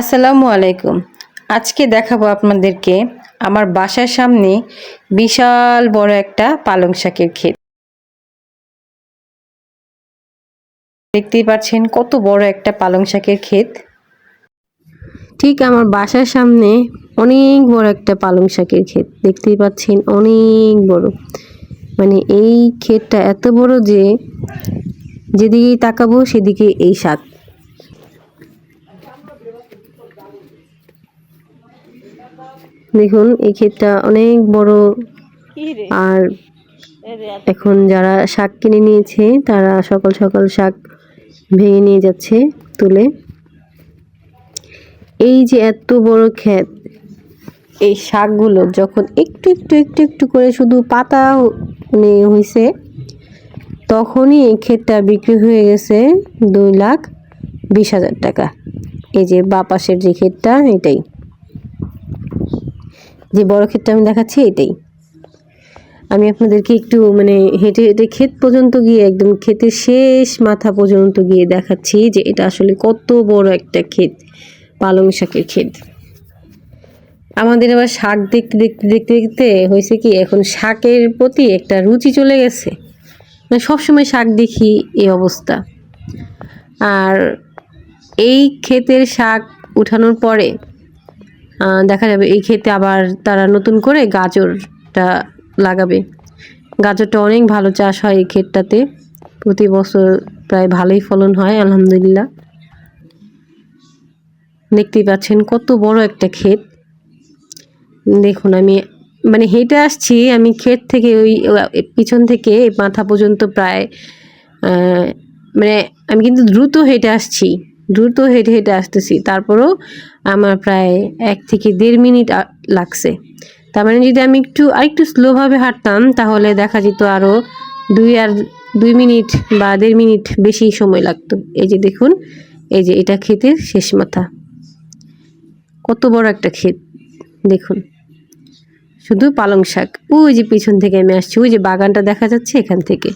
আসসালামু আলাইকুম। আজকে দেখাবো আপনাদেরকে আমার বাসার সামনে বিশাল বড় একটা পালং শাকের ক্ষেত। দেখতেই পাচ্ছেন কত বড় একটা পালং শাকের ক্ষেত। ঠিক আমার বাসার সামনে অনেক বড় একটা পালং শাকের ক্ষেত। দেখতেই পাচ্ছেন অনেক বড়। মানে এই ক্ষেতটা এত বড় যে যেদিকেই তাকাবো সেদিকে এই শাক। দেখুন এই ক্ষেতটা অনেক বড়। আর এখন যারা শাক কিনে নিয়েছে তারা সকাল সকাল শাক ভেঙে নিয়ে যাচ্ছে তুলে। এই যে এত বড় ক্ষেত এই শাকগুলো যখন একটু একটু একটু একটু করে শুধু পাতা হয়েছে তখনই এই ক্ষেতটা বিক্রি হয়ে গেছে দুই লাখ বিশ হাজার টাকা। এই যে বা পাশের যে ক্ষেতটা এটাই। যে বড় ক্ষেতটা আমি দেখাচ্ছি, এটাই। আমি আপনাদেরকে একটু মানে হেঁটে হেঁটে ক্ষেত পর্যন্ত গিয়ে, একদম ক্ষেতের শেষ মাথা পর্যন্ত গিয়ে দেখাচ্ছি যে এটা আসলে কত বড় একটা ক্ষেত, পালং শাকের ক্ষেত। আমাদের আবার শাক দেখতে দেখতে দেখতে দেখতে হয়েছে কি, এখন শাকের প্রতি একটা রুচি চলে গেছে। মানে সবসময় শাক দেখি এই অবস্থা। আর এই ক্ষেতের শাক উঠানোর পরে দেখা যাবে এই ক্ষেতে আবার তারা নতুন করে গাজরটা লাগাবে। গাজরটা অনেক ভালো চাষ হয় এই ক্ষেতটাতে। প্রতি বছর প্রায় ভালোই ফলন হয়, আলহামদুলিল্লাহ। দেখতেই পাচ্ছেন কত বড় একটা ক্ষেত। দেখুন, আমি মানে হেঁটে আসছি, আমি ক্ষেত থেকে ওই, পিছন থেকে মাথা পর্যন্ত প্রায় মানে আমি কিন্তু দ্রুত হেঁটে আসছি। দ্রুত হেঁটে হেঁটে আসতেছি। তারপরও আমার প্রায় এক থেকে দেড় মিনিট লাগছে। তার মানে যদি আমি একটু, আরেকটু স্লোভাবে হাঁটতাম, তাহলে দেখা যেত আরও দুই আর দুই মিনিট বা দেড় মিনিট বেশি সময় লাগতো। এই যে দেখুন, এই যে এটা ক্ষেতের শেষ মাথা। কত বড় একটা ক্ষেত, দেখুন। শুধু পালং শাক। ওই যে পিছন থেকে আমি আসছি, ওই যে বাগানটা দেখা যাচ্ছে এখান থেকে।